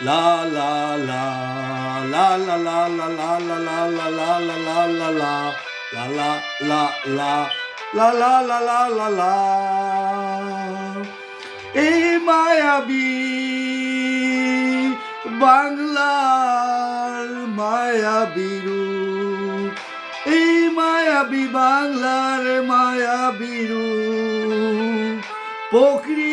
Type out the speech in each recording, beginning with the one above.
la la la La la la la la la la la la la la la la la la la La la la la La la la এই মায়াবী বাংলার মায়াবীরু এই মায়াবী বাংলার মায়াবীরু প্রকৃতি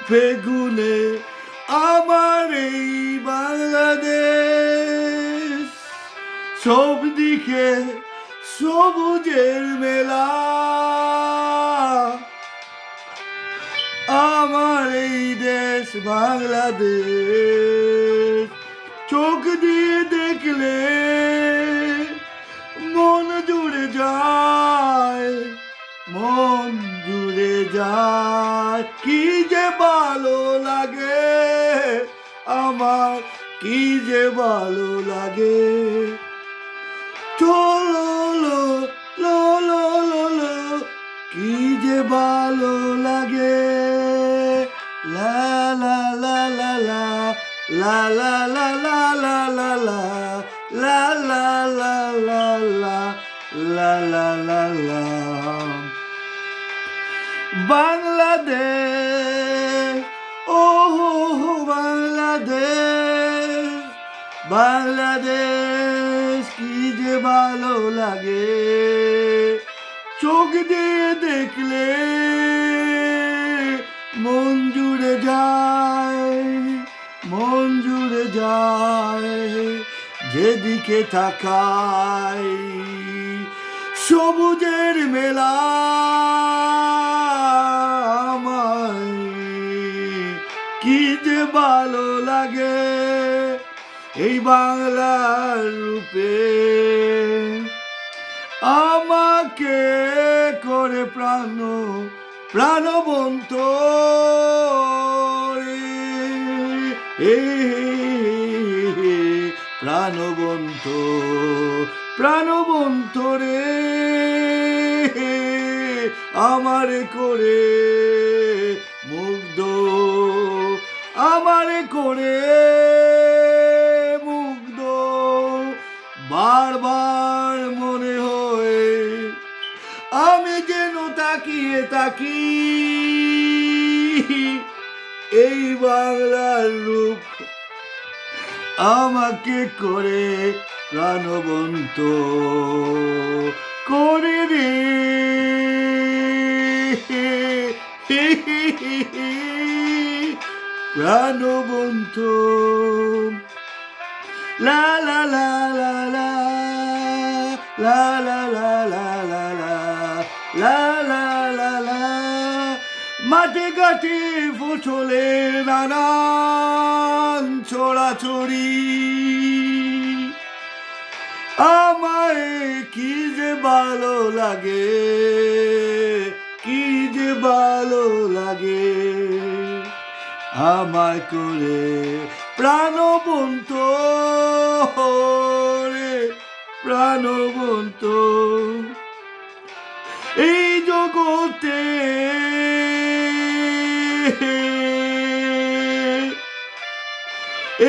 রূপে গুনে আমার এই বাংলাদেশ। সব দিকে সবুজের মেলা। আমার এই দেশ বাংলাদেশ। আমার কি যে ভালো লাগে কি যে ভালো লাগে লা লা লা লা লা লা লা লা লা বাংলাদেশ ও বাংলাদেশ বাংলাদেশ কি যে ভালো লাগে। চোখ দিয়ে দেখলে মন জুড়ে যায়, মন জুড়ে যায়, যেদিকে তাকাই, সবুজের মেলা বাংলার রূপে আমাকে করে প্রাণ প্রাণবন্ত প্রাণবন্ত প্রাণবন্ত রে। আমার করে মুগ্ধ আমার করে বারবার মনে হয় আমি যেন তাকিয়ে তাকি এই বাংলার রূপ আমাকে করে প্রাণবন্ত করে রে প্রাণবন্ত। লা লা লা লা লা। লা লা লা লা লা লা লা লা লা লা মাঠে ঘাটে ফসলে নানান ছড়াছড়ি আমায় কি যে ভালো লাগে, কি যে ভালো লাগে। আমায় করে প্রাণবন্ত রে প্রাণবন্ত এই জগতে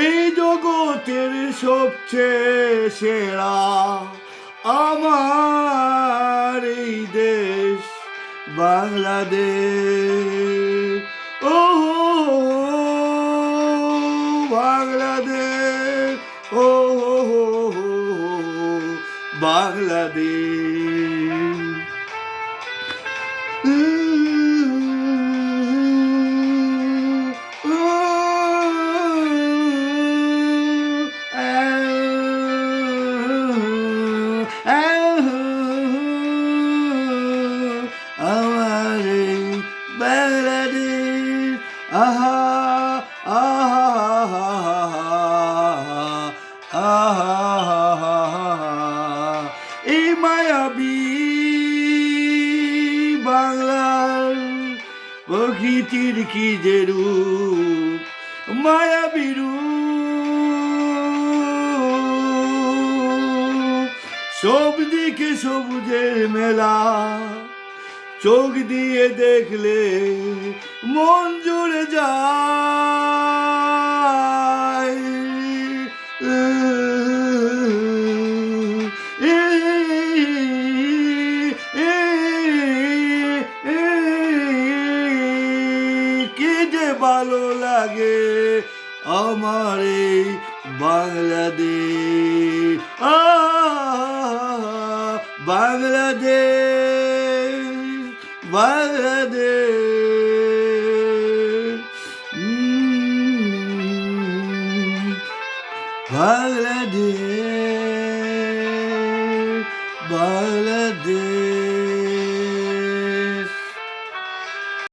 এই জগতের সবচেয়ে সেরা আমার এই দেশ বাংলাদেশ। ও বাংলাদেশ। বাংলাদেশ আমার এই বাংলাদেশ আহা আহা প্রকৃতির কি যে রূপ? মায়াবী রূপ সব দিকে সবুজের মেলা। চোখ দিয়ে দেখলে মন জুড়ে যায়। আমার এই বাংলাদেশ আহ, বাংলাদেশ বাংলাদেশ উম, বাংলাদেশ বাংলাদেশ